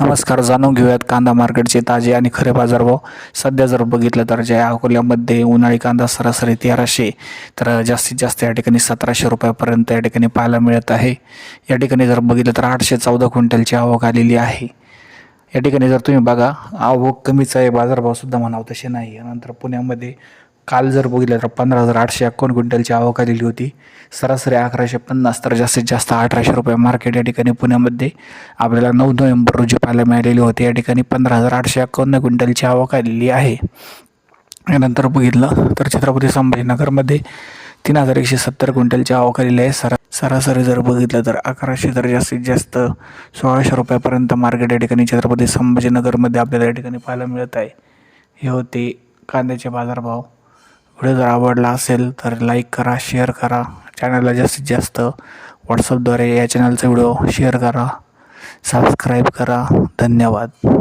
नमस्कार जाणून घेऊयात कांदा मार्केटचे ताजे आणि खरे बाजारभाव सध्या जर बघितलं तर ज्या अकोल्यामध्ये उन्हाळी कांदा सरासरी तेराशे तर जास्तीत जास्त या ठिकाणी सतराशे रुपयापर्यंत या ठिकाणी पाहायला मिळत आहे. या ठिकाणी जर बघितलं तर आठशे चौदा क्विंटलची आवक आलेली आहे. या ठिकाणी जर तुम्ही बघा आवक कमीच आहे बाजारभावसुद्धा म्हणावं तसे नाही नंतर पुण्यामध्ये काल जर बघितलं तर पंधरा हजार आठशे एकावन्न क्विंटलची आवक आलेली होती. सरासरी अकराशे पन्नास तर जास्तीत जास्त अठराशे रुपये मार्केट या ठिकाणी पुण्यामध्ये आपल्याला नऊ नोव्हेंबर रोजी पाहायला मिळालेली होती. या ठिकाणी पंधरा हजार आठशे एकावन्न क्विंटलची आवक आलेली आहे. यानंतर बघितलं तर छत्रपती संभाजीनगरमध्ये तीन हजार एकशे सत्तर क्विंटलची आवक आलेली आहे. सरा सरासरी जर बघितलं तर अकराशे तर जास्तीत जास्त सोळाशे रुपयापर्यंत मार्केट या ठिकाणी छत्रपती संभाजीनगरमध्ये आपल्याला या ठिकाणी पाहायला मिळत आहे. हे होते कांद्याचे बाजारभाव. व्हिडिओ जर आवडला असेल तर लाईक करा शेअर करा. चॅनलला जास्तीत जास्त व्हॉट्सअपद्वारे या चॅनलचा व्हिडिओ शेअर करा. सबस्क्राईब करा. धन्यवाद.